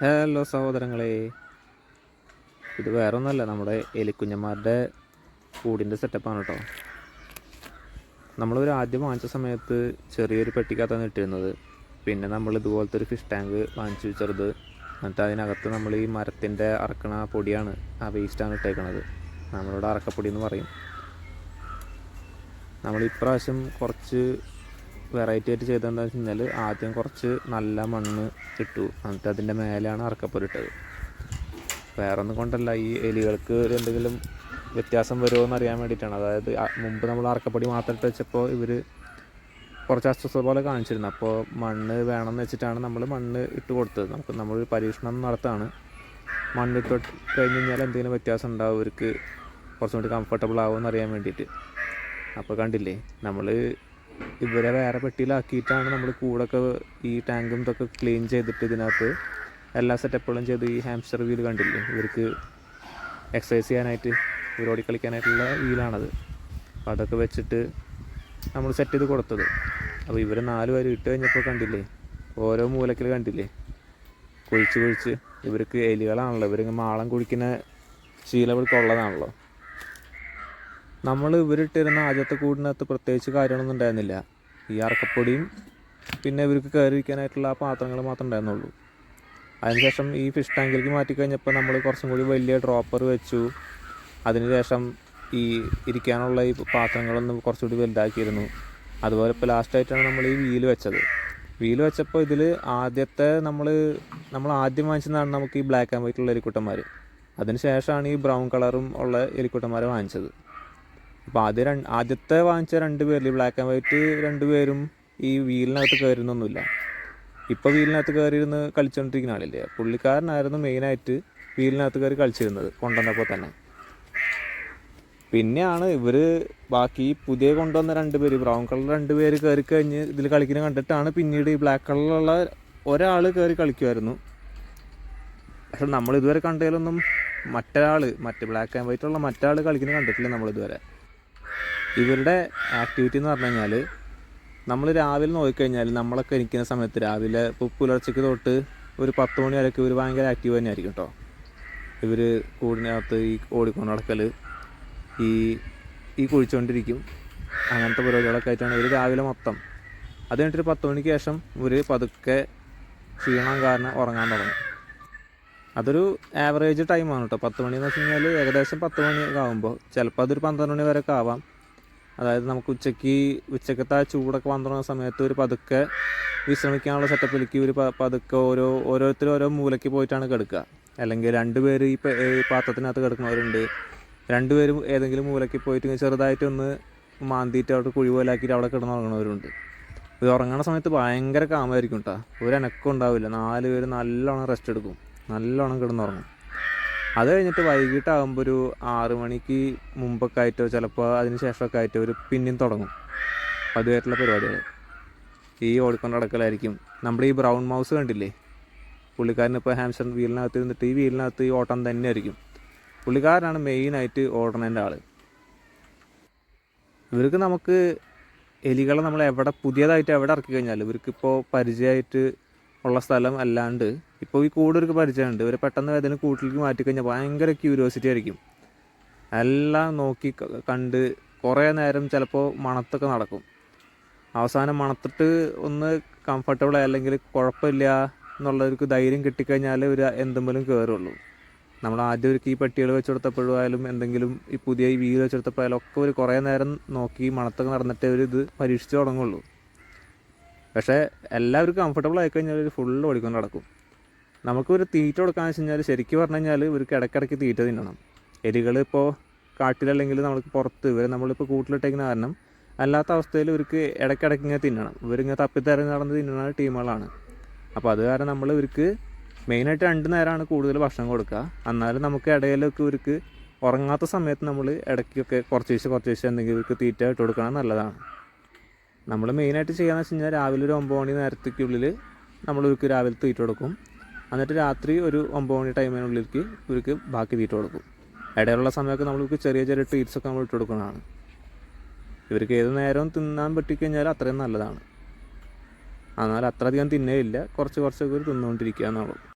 Hello സഹോദരങ്ങളെ. ഇത് വേറെ ഒന്നല്ല നമ്മുടെ എലിക്കുഞ്ഞന്മാരുടെ കൂടിന്റെ സെറ്റപ്പാണ് കേട്ടോ നമ്മളൊരു ആദ്യം വാങ്ങിച്ച സമയത്ത് ചെറിയൊരു പെട്ടിക്കകത്താണ് ഇട്ടിരുന്നത് പിന്നെ നമ്മൾ ഇതുപോലത്തെ ഒരു ഫിഷ് ടാങ്ക് വാങ്ങിച്ചു ചെറുത് എന്നിട്ട് അതിനകത്ത് നമ്മൾ ഈ മരത്തിന്റെ അറക്കണ പൊടിയാണ് ആ വേസ്റ്റാണ് ഇട്ടേക്കണത്. നമ്മളിവിടെ അറക്കപ്പൊടി എന്ന് പറയും. നമ്മൾ ഇപ്രാവശ്യം കുറച്ച് വെറൈറ്റി ആയിട്ട് ചെയ്തതെന്താ വെച്ച് കഴിഞ്ഞാൽ ആദ്യം കുറച്ച് നല്ല മണ്ണ് ഇട്ടു. എന്നിട്ട് അതിന്റെ മേലെയാണ് അറക്കപ്പൊരി ഇട്ടത്. വേറെ ഒന്നും കൊണ്ടല്ല ഈ എലികൾക്ക് എന്തെങ്കിലും വ്യത്യാസം വരുമോ എന്ന് അറിയാൻ വേണ്ടിയിട്ടാണ്. അതായത് മുമ്പ് നമ്മൾ അറക്കപ്പൊടി മാത്രം ഇട്ട് വെച്ചപ്പോൾ ഇവർ കുറച്ച് അസ്വസ്ഥത പോലെ കാണിച്ചിരുന്നു. അപ്പോൾ മണ്ണ് വേണമെന്ന് വെച്ചിട്ടാണ് നമ്മൾ മണ്ണ് ഇട്ട് കൊടുത്തത്. നമുക്ക് നമ്മളൊരു പരീക്ഷണം നടത്താണ്. മണ്ണിട്ട് കഴിഞ്ഞ് കഴിഞ്ഞാൽ എന്തെങ്കിലും വ്യത്യാസം ഉണ്ടാവും. ഇവർക്ക് കുറച്ചും കൂടി കംഫർട്ടബിൾ ആവുമെന്ന് അറിയാൻ വേണ്ടിയിട്ട്. അപ്പോൾ കണ്ടില്ലേ നമ്മൾ ഇവരെ വേറെ പെട്ടിയിലാക്കിയിട്ടാണ് നമ്മൾ കൂടൊക്കെ ഈ ടാങ്കും ഇതൊക്കെ ക്ലീൻ ചെയ്തിട്ട് ഇതിനകത്ത് എല്ലാ സെറ്റപ്പുകളും ചെയ്ത് ഈ ഹാംസ്റ്റർ വീൽ കണ്ടില്ലേ? ഇവർക്ക് എക്സസൈസ് ചെയ്യാനായിട്ട് ഇവരോടി കളിക്കാനായിട്ടുള്ള വീലാണത്. അപ്പോൾ അതൊക്കെ വെച്ചിട്ട് നമ്മൾ സെറ്റ് ചെയ്ത് കൊടുത്തത്. അപ്പോൾ ഇവർ നാല് പേര് ഇട്ട് കഴിഞ്ഞപ്പോൾ കണ്ടില്ലേ? ഓരോ മൂലക്കിൽ കണ്ടില്ലേ? കുഴിച്ച് കുഴിച്ച് ഇവർക്ക് എലികളാണല്ലോ. ഇവർ മാളം കുഴിക്കുന്ന ശീലം ഇവർക്കുള്ളതാണല്ലോ നമ്മൾ ഇവരിട്ടിരുന്ന ആദ്യത്തെ കൂടിനകത്ത് പ്രത്യേകിച്ച് കാര്യങ്ങളൊന്നും ഉണ്ടായിരുന്നില്ല. ഈ അറക്കപ്പൊടിയും പിന്നെ ഇവർക്ക് കയറിയിരിക്കാനായിട്ടുള്ള ആ പാത്രങ്ങൾ മാത്രമേ ഉണ്ടായിരുന്നുള്ളൂ. അതിനുശേഷം ഈ ഫിഷ് ടാങ്കിലേക്ക് മാറ്റി കഴിഞ്ഞപ്പോൾ നമ്മൾ കുറച്ചും കൂടി വലിയ ഡ്രോപ്പർ വെച്ചു. അതിനുശേഷം ഈ ഇരിക്കാനുള്ള ഈ പാത്രങ്ങളൊന്നും കുറച്ചുകൂടി വലുതാക്കിയിരുന്നു. അതുപോലെ ഇപ്പോൾ ലാസ്റ്റായിട്ടാണ് നമ്മൾ ഈ വീൽ വെച്ചത്. വീൽ വെച്ചപ്പോൾ ഇതിൽ ആദ്യത്തെ നമ്മൾ നമ്മൾ ആദ്യം വാങ്ങിച്ചതാണ് നമുക്ക് ഈ ബ്ലാക്ക് ആൻഡ് വൈറ്റ് ഉള്ള എലിക്കുട്ടന്മാർ അതിനുശേഷമാണ് ഈ ബ്രൗൺ കളറും ഉള്ള എലിക്കുട്ടന്മാരെ വാങ്ങിച്ചത്. അപ്പോൾ അത് ആദ്യത്തെ വാങ്ങിച്ച രണ്ട് പേരിൽ ബ്ലാക്ക് ആൻഡ് വൈറ്റ് രണ്ട് പേരും ഈ വീലിനകത്ത് കയറുന്നൊന്നുമില്ല ഇപ്പോൾ വീലിനകത്ത് കയറിയിരുന്ന് കളിച്ചുകൊണ്ടിരിക്കുന്ന ആളില്ലേ? പുള്ളിക്കാരനായിരുന്നു മെയിനായിട്ട് വീലിനകത്ത് കയറി കളിച്ചിരുന്നത് കൊണ്ടുവന്നപ്പോൾ തന്നെ. പിന്നെയാണ് ഇവർ ബാക്കി പുതിയ കൊണ്ടുവന്ന രണ്ട് പേര് ബ്രൗൺ കളർ രണ്ട് പേര് കയറി കഴിഞ്ഞ് ഇതിൽ കളിക്കുന്നത് കണ്ടിട്ടാണ് പിന്നീട് ഈ ബ്ലാക്ക് കളറിലുള്ള ഒരാൾ കയറി കളിക്കുമായിരുന്നു പക്ഷെ നമ്മൾ ഇതുവരെ കണ്ടതിലൊന്നും മറ്റൊരാൾ മറ്റ് ബ്ലാക്ക് ആൻഡ് വൈറ്റ് ഉള്ള മറ്റാൾ കളിക്കുന്നത് കണ്ടിട്ടില്ല നമ്മളിതുവരെ. ഇവരുടെ ആക്ടിവിറ്റി എന്ന് പറഞ്ഞു കഴിഞ്ഞാൽ നമ്മൾ രാവിലെ നോക്കിക്കഴിഞ്ഞാൽ നമ്മളൊക്കെ ഇരിക്കുന്ന സമയത്ത് രാവിലെ ഇപ്പോൾ പുലർച്ചയ്ക്ക് തൊട്ട് ഒരു പത്ത് മണി വരെയൊക്കെ ഇവർ ഭയങ്കര ആക്റ്റീവ് തന്നെയായിരിക്കും കേട്ടോ ഇവർ കൂടിനകത്ത് ഈ ഓടിക്കൊണ്ട് നടക്കൽ ഈ ഈ കുഴിച്ചുകൊണ്ടിരിക്കും അങ്ങനത്തെ പരിപാടികളൊക്കെ ആയിട്ടാണ് ഇവർ രാവിലെ മൊത്തം. അത് കഴിഞ്ഞിട്ടൊരു പത്ത് മണിക്ക് ശേഷം ഇവർ പതുക്കെ ക്ഷീണം കാരണം ഉറങ്ങാൻ തുടങ്ങും. അതൊരു ആവറേജ് ടൈമാണ് കേട്ടോ പത്ത് മണി എന്ന് വെച്ച് കഴിഞ്ഞാൽ ഏകദേശം പത്ത് മണിയൊക്കെ ആകുമ്പോൾ ചിലപ്പോൾ അതൊരു പന്ത്രണ്ട് മണി വരെയൊക്കെ ആവാം. അതായത് നമുക്ക് ഉച്ചയ്ക്ക് ഉച്ചക്കത്തെ ആ ചൂടൊക്കെ വന്നിരുന്ന സമയത്ത് ഒരു പതുക്കെ വിശ്രമിക്കാനുള്ള സെറ്റപ്പിലേക്ക് ഒരു പതുക്കെ ഓരോ ഓരോരുത്തരും ഓരോ മൂലയ്ക്ക് പോയിട്ടാണ് കിടക്കുക അല്ലെങ്കിൽ രണ്ട് പേര് ഈ പാത്രത്തിനകത്ത് കിടക്കുന്നവരുണ്ട്. രണ്ടുപേരും ഏതെങ്കിലും മൂലയ്ക്ക് പോയിട്ട് ചെറുതായിട്ട് ചെറുതായിട്ടൊന്ന് മാന്തിയിട്ട് അവിടെ കുഴി പോലാക്കിയിട്ട് അവിടെ കിടന്നുറങ്ങണവരുണ്ട് ഇത് ഉറങ്ങണ സമയത്ത് ഭയങ്കര കാമായിരിക്കും കേട്ടോ ഒരു ഉണ്ടാവില്ല. നാല് പേര് നല്ലോണം റെസ്റ്റ് എടുക്കും. നല്ലോണം കിടന്നുറങ്ങും. അത് കഴിഞ്ഞിട്ട് വൈകിട്ടാകുമ്പോൾ ഒരു ആറു മണിക്ക് മുമ്പൊക്കെ ആയിട്ടോ ചിലപ്പോൾ അതിന് ശേഷമൊക്കെ ആയിട്ടോ ഒരു പിന്നെയും തുടങ്ങും. അതുമായിട്ടുള്ള പരിപാടികൾ ഈ ഓടിക്കൊണ്ട് നടക്കലായിരിക്കും. നമ്മുടെ ഈ ബ്രൗൺ മൗസ് കണ്ടില്ലേ? പുള്ളിക്കാരനിപ്പോൾ ഇപ്പോൾ വീലിനകത്ത് ഇരുന്നിട്ട് ഈ വീലിനകത്ത് ഈ ഓട്ടം തന്നെ ആയിരിക്കും പുള്ളിക്കാരനാണ് മെയിനായിട്ട് ഓടണേന്റെ ആൾ ഇവർക്ക് നമുക്ക് എലികളെ നമ്മൾ എവിടെ പുതിയതായിട്ട് എവിടെ ഇറക്കി കഴിഞ്ഞാൽ ഇവർക്കിപ്പോൾ പരിചയമായിട്ട് ഉള്ള സ്ഥലം അല്ലാണ്ട് ഇപ്പോൾ ഈ കൂടൊരു പരിചയമുണ്ട്. ഇവർ പെട്ടെന്ന് വേദന കൂട്ടിലേക്ക് മാറ്റിക്കഴിഞ്ഞാൽ ഭയങ്കര ക്യൂരിയോസിറ്റി ആയിരിക്കും. എല്ലാം നോക്കി കണ്ട് കുറേ നേരം ചിലപ്പോൾ മണത്തൊക്കെ നടക്കും. അവസാനം മണത്തിട്ട് ഒന്ന് കംഫർട്ടബിൾ അല്ലെങ്കിൽ കുഴപ്പമില്ല എന്നുള്ളവർക്ക് ധൈര്യം കിട്ടിക്കഴിഞ്ഞാൽ ഒരു എന്തെങ്കിലും കയറുള്ളൂ. നമ്മൾ ആദ്യം ഒരു ഈ പെട്ടികൾ വെച്ച് കൊടുത്തപ്പോഴും എന്തെങ്കിലും ഈ പുതിയ ഈ വീട് വെച്ച് കൊടുത്തപ്പോഴായാലും ഒക്കെ ഒരു കുറേ നേരം നോക്കി മണത്തൊക്കെ നടന്നിട്ട് ഒരു ഇത് പരീക്ഷിച്ച് തുടങ്ങുള്ളൂ. പക്ഷേ എല്ലാവർക്കും കംഫർട്ടബിൾ ആയി കഴിഞ്ഞാൽ ഒരു ഫുള്ള് ഓടിക്കൊണ്ട് നടക്കും. നമുക്ക് ഒരു തീറ്റ കൊടുക്കാന്ന് വെച്ച് കഴിഞ്ഞാൽ ശരിക്കും പറഞ്ഞു കഴിഞ്ഞാൽ ഇവർക്ക് ഇടയ്ക്കിടയ്ക്ക് തീറ്റ തിന്നണം. എലികൾ ഇപ്പോൾ കാട്ടിലല്ലെങ്കിൽ നമ്മൾക്ക് പുറത്ത് ഇവർ നമ്മളിപ്പോൾ കൂട്ടിലിട്ടേക്കുന്ന കാരണം അല്ലാത്ത അവസ്ഥയിൽ ഇവർക്ക് ഇടയ്ക്കിടയ്ക്ക് ഇങ്ങനെ തിന്നണം. ഇവരിങ്ങനെ തപ്പിത്തരഞ്ഞ് നടന്ന് തിന്നണ ടീമുകളാണ്. അപ്പോൾ അത് കാരണം നമ്മൾ ഇവർക്ക് മെയിനായിട്ട് രണ്ട് നേരമാണ് കൂടുതൽ ഭക്ഷണം കൊടുക്കുക. എന്നാലും നമുക്ക് ഇടയിലൊക്കെ ഇവർക്ക് ഉറങ്ങാത്ത സമയത്ത് നമ്മൾ ഇടയ്ക്കൊക്കെ കുറച്ച് ദിവസം കുറച്ച് ദിവസം എന്തെങ്കിലും ഇവർക്ക് തീറ്റ ഇട്ട് കൊടുക്കണം നല്ലതാണ്. നമ്മൾ മെയിനായിട്ട് ചെയ്യാന്ന് വെച്ച് കഴിഞ്ഞാൽ രാവിലെ ഒരു ഒമ്പത് മണി നേരത്തേക്കുള്ളിൽ നമ്മൾ ഇവർക്ക് രാവിലെ തീറ്റ കൊടുക്കും. എന്നിട്ട് രാത്രി ഒരു ഒമ്പത് മണി ടൈമിനുള്ളിലേക്ക് ഇവർക്ക് ബാക്കി തീറ്റ കൊടുക്കും. ഇടയിലുള്ള സമയമൊക്കെ നമ്മൾക്ക് ചെറിയ ചെറിയ ട്രീറ്റ്സ് ഒക്കെ നമ്മൾ ഇട്ട് കൊടുക്കുന്നതാണ്. ഇവർക്ക് ഏത് നേരവും തിന്നാൻ പറ്റിക്കഴിഞ്ഞാൽ അത്രയും നല്ലതാണ്. എന്നാൽ അത്ര അധികം തിന്നേയില്ല കുറച്ച് കുറച്ചൊക്കെ ഇവർ തിന്നുകൊണ്ടിരിക്കുക എന്നുള്ളൂ